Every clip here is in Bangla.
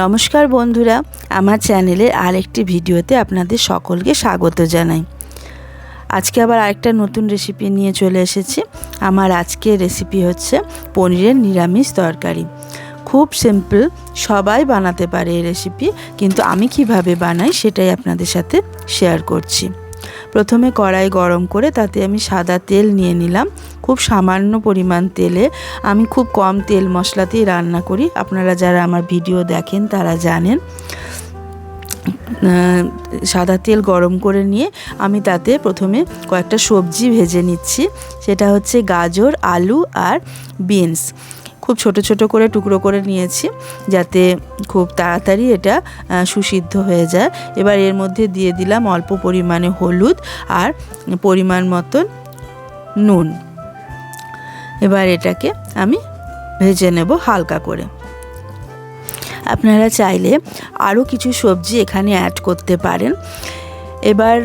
নমস্কার বন্ধুরা, আমার চ্যানেলের আরেকটি ভিডিওতে আপনাদের সকলকে স্বাগত জানাই। আজকে আবার আরেকটা নতুন রেসিপি নিয়ে চলে এসেছি। আমার আজকের রেসিপি হচ্ছে পনিরের নিরামিষ তরকারি। খুব সিম্পল সবাই বানাতে পারে এই রেসিপি কিন্তু আমি কীভাবে বানাই সেটাই আপনাদের সাথে শেয়ার করছি। প্রথমে কড়াই গরম করে তাতে আমি সাদা তেল নিয়ে নিলাম। খুব সামান্য পরিমাণ তেলে, আমি খুব কম তেল মশলাতেই রান্না করি। আপনারা যারা আমার ভিডিও দেখেন তারা জানেন। সাদা তেল গরম করে নিয়ে আমি তাতে প্রথমে কয়েকটা সবজি ভেজে নিচ্ছি। সেটা হচ্ছে গাজর, আলু আর বিনস। খুব ছোট ছোট করে টুকরো করে নিয়েছি যাতে খুব তাড়াতাড়ি এটা সুসিদ্ধ হয়ে যায়। এবার এর মধ্যে দিয়ে দিলাম অল্প পরিমাণে হলুদ আর পরিমাণ মতন নুন। এবার এটাকে আমি ভেজে নেব হালকা করে। আপনারা চাইলে আরও কিছু সবজি এখানে অ্যাড করতে পারেন। এবার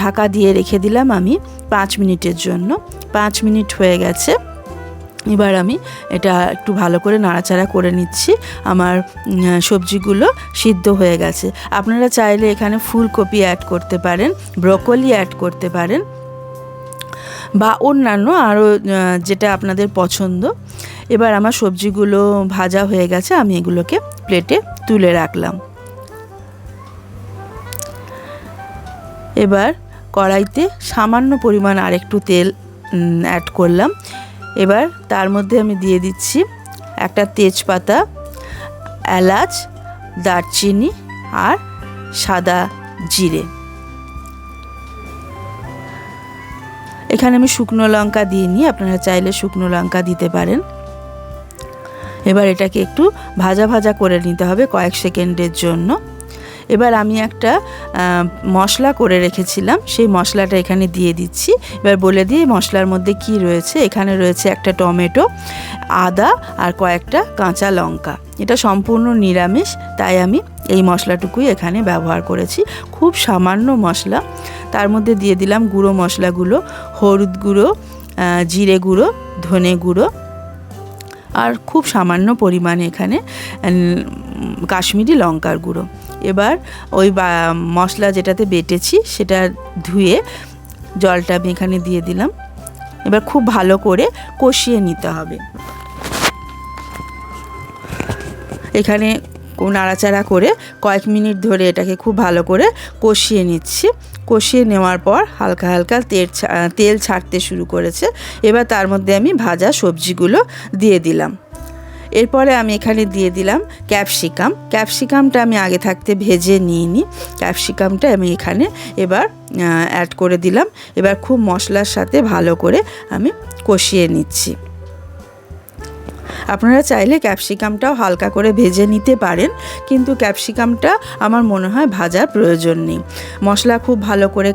ঢাকা দিয়ে রেখে দিলাম আমি পাঁচ মিনিটের জন্য। পাঁচ মিনিট হয়ে গেছে। এবার আমি এটা একটু ভালো করে নাড়াচাড়া করে নিচ্ছি। আমার সবজিগুলো সিদ্ধ হয়ে গেছে। আপনারা চাইলে এখানে ফুলকপি অ্যাড করতে পারেন, ব্রকলি অ্যাড করতে পারেন। বা অন্যান্য আরও যেটা আপনাদের পছন্দ। এবার আমার সবজিগুলো ভাজা হয়ে গেছে, আমি এগুলোকে প্লেটে তুলে রাখলাম। এবার কড়াইতে সামান্য পরিমাণ আরেকটু তেল অ্যাড করলাম। এবার তার মধ্যে আমি দিয়ে দিচ্ছি একটা তেজপাতা, এলাচ, দারচিনি আর সাদা জিরে। এখানে আমি শুকনো লঙ্কা দিয়ে নিই আপনারা চাইলে শুকনো লঙ্কা দিতে পারেন। এবার এটাকে একটু ভাজা ভাজা করে নিতে হবে কয়েক সেকেন্ডের জন্য। এবার আমি একটা মশলা করে রেখেছিলাম। সেই মশলাটা এখানে দিয়ে দিচ্ছি। এবার বলে দিয়ে মশলার মধ্যে কি রয়েছে। এখানে রয়েছে একটা টমেটো, আদা আর কয়েকটা কাঁচা লঙ্কা। এটা সম্পূর্ণ নিরামিষ, তাই আমি এই মশলাটুকুই এখানে ব্যবহার করেছি। খুব সামান্য মশলা। তার মধ্যে দিয়ে দিলাম গুঁড়ো মশলাগুলো, হলুদ গুঁড়ো জিরে গুঁড়ো, ধনে গুঁড়ো আর খুব সামান্য পরিমাণে এখানে কাশ্মীরি লঙ্কার গুঁড়ো। এবার ওই মশলা যেটাতে বেটেছি সেটা ধুয়ে জলটা আমি এখানে দিয়ে দিলাম। এবার খুব ভালো করে কষিয়ে নিতে হবে। এখানে নাড়াচাড়া করে কয়েক মিনিট ধরে এটাকে খুব ভালো করে কষিয়ে নিচ্ছি। কষিয়ে নেওয়ার পর হালকা হালকা তেল তেল ছাড়তে শুরু করেছে। এবার তার মধ্যে আমি ভাজা সবজিগুলো দিয়ে দিলাম। এরপরে আমি এখানে দিয়ে দিলাম ক্যাপসিকাম। ক্যাপসিকামটা আমি আগে থাকতে ভেজে নিয়ে নিই ক্যাপসিকামটা আমি এখানে এবার অ্যাড করে দিলাম। এবার খুব মশলার সাথে ভালো করে আমি কষিয়ে নিচ্ছি। আপনারা চাইলে ক্যাপসিকামটাও হালকা করে ভেজে নিতে পারেন, কিন্তু ক্যাপসিকামটা আমার মনে হয় ভাজার প্রয়োজন নেই। মশলা খুব ভালো করে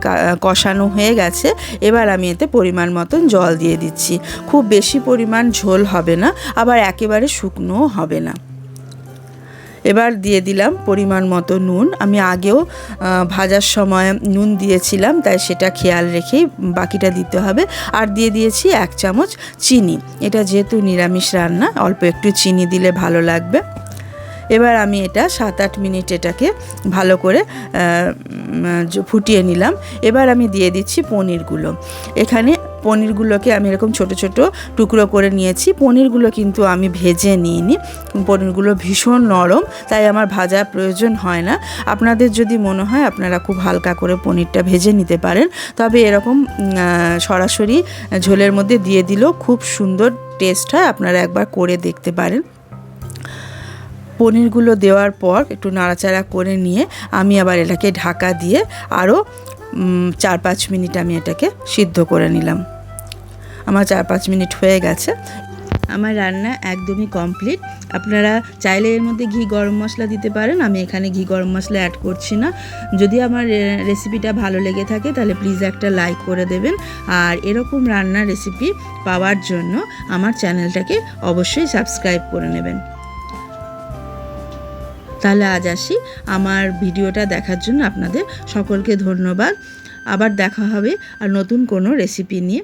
কষানো হয়ে গেছে, এবার আমি এতে পরিমাণ মতন জল দিয়ে দিচ্ছি। খুব বেশি পরিমাণ ঝোল হবে না, আবার একেবারে শুকনোও হবে না। এবার দিয়ে দিলাম পরিমাণ মতো নুন। আমি আগেও ভাজার সময় নুন দিয়েছিলাম, তাই সেটা খেয়াল রেখেই বাকিটা দিতে হবে। আর দিয়ে দিয়েছি এক চামচ চিনি। এটা যেহেতু নিরামিষ রান্না, অল্প একটু চিনি দিলে ভালো লাগবে। এবার আমি এটা সাত আট মিনিট এটাকে ভালো করে ফুটিয়ে নিলাম। এবার আমি দিয়ে দিচ্ছি পনিরগুলো। এখানে পনিরগুলোকে আমি এরকম ছোট ছোট টুকরো করে নিয়েছি। পনিরগুলো কিন্তু আমি ভেজে নিইনি। পনিরগুলো ভীষণ নরম, তাই আমার ভাজা প্রয়োজন হয় না। আপনাদের যদি মনে হয় আপনারা খুব হালকা করে পনিরটা ভেজে নিতে পারেন। তবে এরকম সরাসরি ঝোলের মধ্যে দিয়ে দিলেও খুব সুন্দর টেস্ট হয়। আপনারা একবার করে দেখতে পারেন। পনিরগুলো দেওয়ার পর একটু নাড়াচাড়া করে নিয়ে আমি আবার এটাকে ঢাকা দিয়ে আরও চার পাঁচ মিনিট আমি এটাকে সিদ্ধ করে নিলাম। আমার চার পাঁচ মিনিট হয়ে গেছে। আমার রান্না একদমই কমপ্লিট আপনারা চাইলে এর মধ্যে ঘি গরম মশলা দিতে পারেন, আমি এখানে ঘি গরম মশলা অ্যাড করছি না। যদি আমার রেসিপিটা ভালো লেগে থাকে, তাহলে প্লিজ একটা লাইক করে দেবেন। আর এরকম রান্নার রেসিপি পাওয়ার জন্য আমার চ্যানেলটাকে অবশ্যই সাবস্ক্রাইব করে নেবেন। তাহলে আজ আসি। আমার ভিডিওটা দেখার জন্য আপনাদের সকলকে ধন্যবাদ। আবার দেখা হবে আর নতুন কোনো রেসিপি নিয়ে।